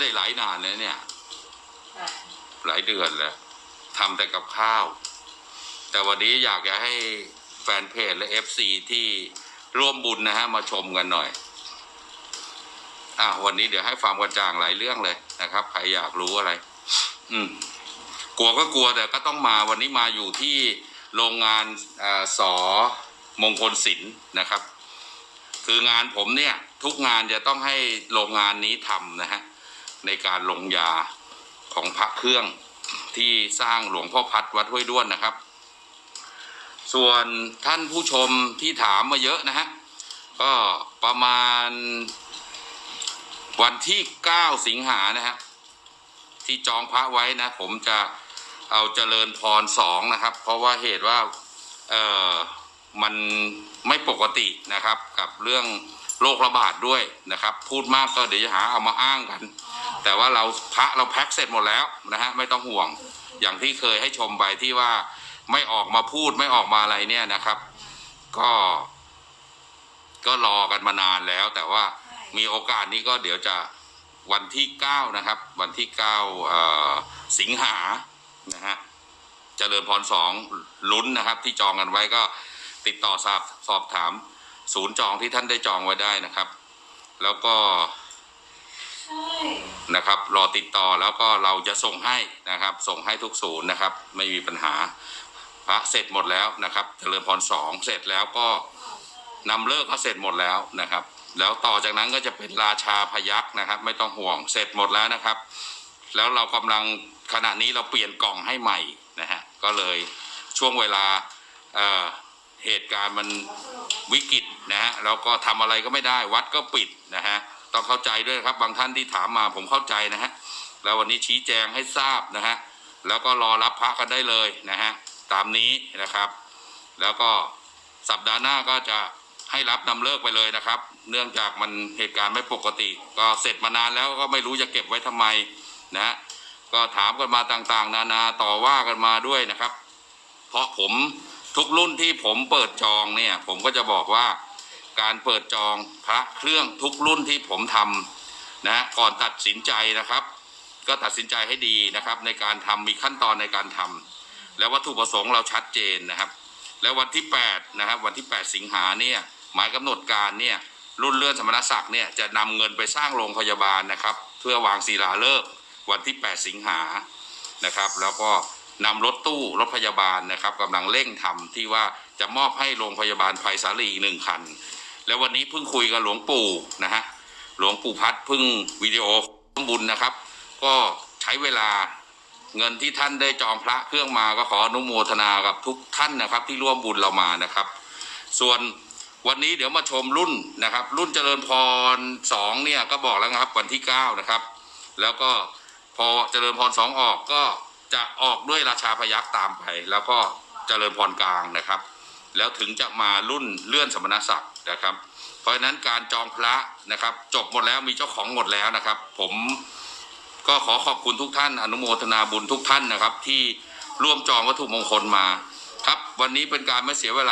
ได้หลายนานแล้วเนี่ย หลายเดือนแล้วทำแต่กับข้าว แต่วันนี้อยากจะให้แฟนเพจและเอฟซีที่ร่วมบุญนะฮะ มาชมกันหน่อย อะวันนี้เดี๋ยวให้ความกระจ่างหลายเรื่องเลยนะครับ ใครอยากรู้อะไร อืม กลัวก็กลัวแต่ก็ต้องมาวันนี้มาอยู่ที่โรงงานเออสอมงคลศิลป์นะครับ คืองานผมเนี่ย ทุกงานจะต้องให้โรงงานนี้ทำนะฮะ ในการลงยาของพระเครื่องที่สร้างหลวงพ่อพัดวัดห้วยด้วนนะครับ ส่วนท่านผู้ชมที่ถามมาเยอะนะฮะก็ประมาณวันที่ 9 สิงหานะฮะที่จองพระไว้นะ ผมจะเอาเจริญพรสองนะครับ เพราะว่าเหตุว่าเออมันไม่ปกตินะครับ กับเรื่องโรคระบาดด้วยนะครับ พูดมากก็เดี๋ยวจะหาเอามาอ้างกัน แต่ว่าเราพระเราแพ็คเสร็จหมดแล้วนะฮะไม่ต้องห่วงอย่างที่เคยให้ชมไปที่ว่าไม่ออกมาพูดไม่ออกมาอะไรเนี่ยนะครับ ก็ ก็รอกันมานานแล้ว แต่ว่ามีโอกาสนี้ก็เดี๋ยวจะวันที่เก้านะครับ วันที่เก้าสิงหานะฮะเจริญพรสองลุ้นนะครับ ที่จองกันไว้ก็ติดต่อสอบสอบถาม ศูนย์จองที่ท่านได้จองไว้ได้นะครับ แล้วก็ นะครับ รอติดต่อแล้วก็เราจะส่งให้นะครับ ส่งให้ทุกศูนย์นะครับ ไม่มีปัญหา พระเสร็จหมดแล้วนะครับเจริญพรสองเสร็จแล้วก็นำเลิกก็เสร็จหมดแล้วนะครับ แล้วต่อจากนั้นก็จะเป็นราชาพยักนะครับ ไม่ต้องห่วงเสร็จหมดแล้วนะครับ แล้วเรากำลังขณะนี้เราเปลี่ยนกล่องให้ใหม่นะฮะก็เลยช่วงเวลาเเหตุการณ์มันวิกฤตนะฮะแล้วก็ทำอะไรก็ไม่ได้วัดก็ปิดนะฮะ ต้องเข้าใจด้วยครับ บางท่านที่ถามมาผมเข้าใจนะฮะแล้ววันนี้ชี้แจงให้ทราบนะฮะแล้วก็รอรับพระกันได้เลยนะฮะตามนี้นะครับ แล้วก็สัปดาห์หน้าก็จะให้รับนำเลิกไปเลยนะครับ เนื่องจากมันเหตุการณ์ไม่ปกติ ก็เสร็จมานานแล้วก็ไม่รู้จะเก็บไว้ทำไมนะฮะก็ถามกันมาต่างๆ นานาต่อว่ากันมาด้วยนะครับ เพราะผมทุกรุ่นที่ผมเปิดจองเนี่ย ผมก็จะบอกว่า การเปิดจองพระเครื่องทุกรุ่นที่ผมทำนะก่อนตัดสินใจนะครับ ก็ตัดสินใจให้ดีนะครับ ในการทำมีขั้นตอนในการทำแล้ววัตถุประสงค์เราชัดเจนนะครับ แล้ววันที่8นะครับวันที่ 8 สิงหาเนี่ยหมายกำหนดการเนี่ยรุ่นเลื่อนสมณศักดิ์เนี่ยจะนำเงินไปสร้างโรงพยาบาลนะครับ เพื่อวางศิลาฤกษ์วันที่ 8 สิงหานะครับ แล้วก็นำรถตู้รถพยาบาลนะครับกำลังเร่งทำที่ว่าจะมอบให้โรงพยาบาลไผ่สาลีอีกหนึ่งคัน แล้ววันนี้เพิ่งคุยกับหลวงปู่นะฮะหลวงปู่พัดเพิ่งวิดีโอร่วมบุญนะครับ ก็ใช้เวลาเงินที่ท่านได้จองพระเครื่องมาก็ขออนุโมทนากับทุกท่านนะครับ ที่ร่วมบุญเรามานะครับ ส่วนวันนี้เดี๋ยวมาชมรุ่นนะครับ รุ่นเจริญพรสองเนี่ยก็บอกแล้วนะครับวันที่เก้านะครับ แล้วก็พอเจริญพรสองออกก็จะออกด้วยราชาพยักษ์ตามไป แล้วก็เจริญพรกลางนะครับ แล้วถึงจะมารุ่นเลื่อนสมณศักดิ์นะครับ เพราะฉะนั้นการจองพระนะครับ จบหมดแล้วมีเจ้าของหมดแล้วนะครับ ผมก็ขอขอบคุณทุกท่าน อนุโมทนาบุญทุกท่านนะครับ ที่ร่วมจองวัตถุมงคลมา ครับ วันนี้เป็นการไม่เสียเวลา